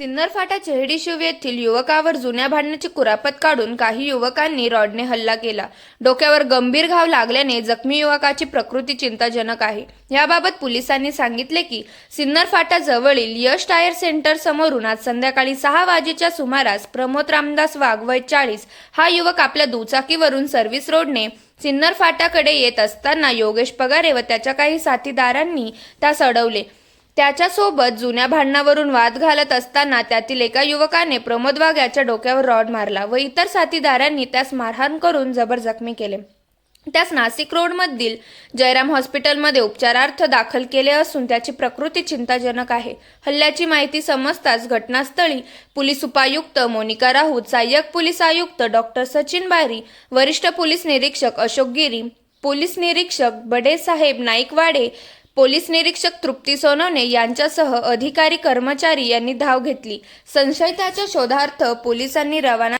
सिन्नर फाटा चेहडी शिव येथील युवकावर जुन्या भांडणाची कुरापत काढून काही युवकांनी रॉडने हल्ला केला. डोक्यावर गंभीर घाव लागल्याने जखमी युवकाची प्रकृती चिंताजनक आहे. याबाबत पोलिसांनी सांगितले की सिन्नर फाटा जवळील यश टायर सेंटर समोरून आज संध्याकाळी सहा वाजेच्या सुमारास प्रमोद रामदास वाघ वय चाळीस हा युवक आपल्या दुचाकीवरून सर्व्हिस रोडने सिन्नर फाट्याकडे येत असताना योगेश पगारे व त्याच्या काही साथीदारांनी त्यास अडवले. त्याच्यासोबत जुन्या भांडणावरून वाद घालत असताना त्यातील एका युवकाने प्रमोद वाघ याच्या डोक्यावर रॉड मारला व इतर साथीदारांनी त्यास मारहाण करून जबर जखमी केले. त्यास नाशिक रोडमधील जयराम हॉस्पिटलमध्ये उपचारार्थ दाखल केले असून त्याची प्रकृती चिंताजनक आहे. हल्ल्याची माहिती समजताच घटनास्थळी पोलीस उपायुक्त मोनिका राऊत सहाय्यक पोलीस आयुक्त डॉक्टर सचिन बारी वरिष्ठ पोलीस निरीक्षक अशोक गिरी पोलीस निरीक्षक बडेसाहेब नाईकवाडे पोलीस निरीक्षक तृप्ती सोनवणे यांच्यासह अधिकारी कर्मचारी यांनी धाव घेतली. संशयिताच्या शोधार्थ पोलिसांनी रवाना